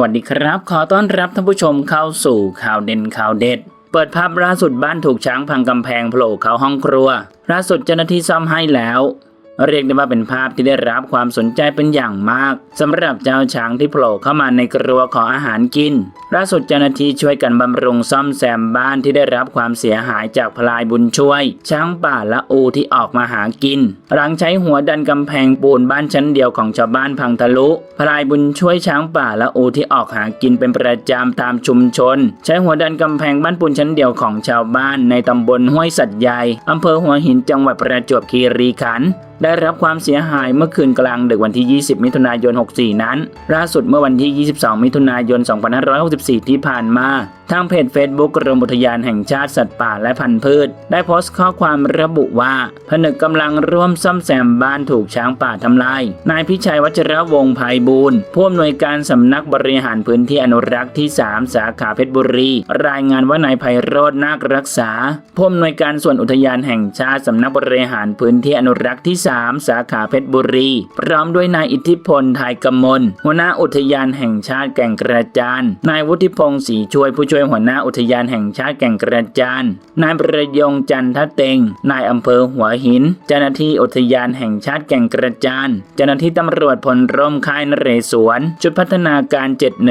วัสดีครับ ขอต้อนรับท่านผู้ชมเข้าสู่ข่าวเด่นข่าวเด็ด เปิดภาพล่าสุดบ้านถูกช้างพังกำแพงโผล่เข้าห้องครัวล่าสุดเจ้าหน้าที่ซ่อมให้แล้ว เรียกได้ว่าเป็นภาพที่ได้รับความสนใจเป็นอย่างมากสำหรับเจ้าช้างที่โผล่เข้ามาในครัวขออาหารกินล่าสุดเจ้าหน้าที่ช่วยกันบำรุงซ่อมแซมบ้านที่ได้รับความเสียหายจากพลายบุญช่วย ช้างป่าและอูที่ออกมาหากิน หลังใช้หัวดันกำแพงปูนบ้านชั้นเดียวของชาวบ้านพังทะลุ พลายบุญช่วยช้างป่าและอูที่ออกหากินเป็นประจำตามชุมชน ใช้หัวดันกำแพงบ้านปูนชั้นเดียวของชาวบ้านในตำบลห้วยสัตว์ใหญ่อำเภอหัวหินจังหวัดประจวบคีรีขันธ์ได้รับความเสียหายเมื่อคืนกลางดึกวันที่ 20 มิถุนายน 64 นั้น ล่าสุดเมื่อวันที่ 22 มิถุนายน 2564 ที่ผ่านมาทางเพจ Facebook กรมอุทยานแห่งชาติสัตว์ป่าและพันธุ์พืช ได้โพสต์ข้อความระบุว่า ผนึกกำลังร่วมซ่อมแซมบ้านถูกช้างป่าทำลาย นายพิชัยวัชระวงศ์ภัยบูรณ์ผู้อำนวยการสำนักบริหารพื้นที่อนุรักษ์ที่ 3 สาขาเพชรบุรี รายงานว่านายไพโรจน์นาครักษาผู้อำนวยการส่วนอุทยานแห่งชาติสำนักบริหารพื้นที่อนุรักษ์ที่ 3 สาขาเพชรบุรี พร้อมด้วยนายอิทธิพลไทยกมลหัวหน้าอุทยานแห่งชาติแก่งกระจานนายวุฒิพงศ์ศรีช่วยผู้ช่วยหัวหน้าอุทยานแห่งชาติแก่งกระจานนายประยงจันทเตง นายอำเภอหัวหิน เจ้าหน้าที่อุทยานแห่งชาติแก่งกระจานเจ้าหน้าที่ตำรวจพลร่มค่ายนเรศวร ชุดพัฒนาการ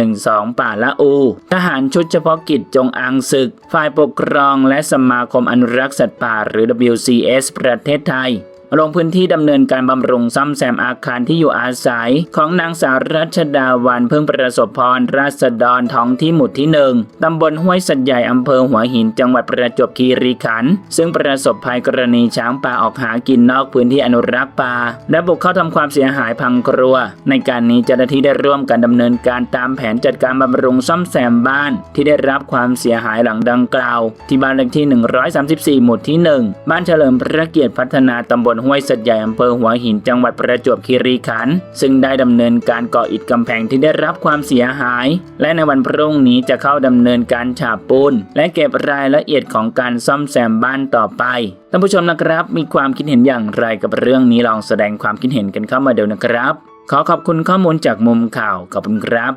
712 ป่าละอู ทหารชุดเฉพาะกิจจงอางศึก ฝ่ายปกครองและสมาคมอนุรักษ์สัตว์ป่าหรือ WCS ประเทศไทย ลงพื้นที่ดำเนินการบำรุงซ่อมแซมอาคารที่อยู่อาศัย ของนางสาวรัชดาวันเพิ่งประสบพรราษฎรท้องที่หมู่ที่หนึ่งตำบลห้วยสัตใหญ่อำเภอหัวหินจังหวัดประจวบคีรีขันธ์ซึ่งประสบภัยกรณีช้างป่าออกหากินนอกพื้นที่อนุรักษ์ป่าและบุกเข้าทำความเสียหายพังครัว ในการนี้เจ้าหน้าที่ได้ร่วมกันดำเนินการตามแผนจัดการบำรุงซ่อมแซมบ้าน ที่ได้รับความเสียหายหลังดังกล่าว ที่บ้านเลขที่ 134 หมู่ที่ 1 บ้านเฉลิมพระเกียรติพัฒนาตำบลห้วยสัตว์ใหญ่อำเภอหัวหินจังหวัดประจวบคีรีขันธ์ซึ่งได้ดำเนินการก่ออิฐกำแพงที่ได้รับความเสียหาย และในวันพรุ่งนี้จะเข้าดำเนินการฉาบปูน และเก็บรายละเอียดของการซ่อมแซมบ้านต่อไปท่านผู้ชมนะครับ มีความคิดเห็นอย่างไรกับเรื่องนี้ลองแสดงความคิดเห็นกันเข้ามาเดี๋ยวนะครับ ขอขอบคุณข้อมูลจากมุมข่าวขอบคุณครับ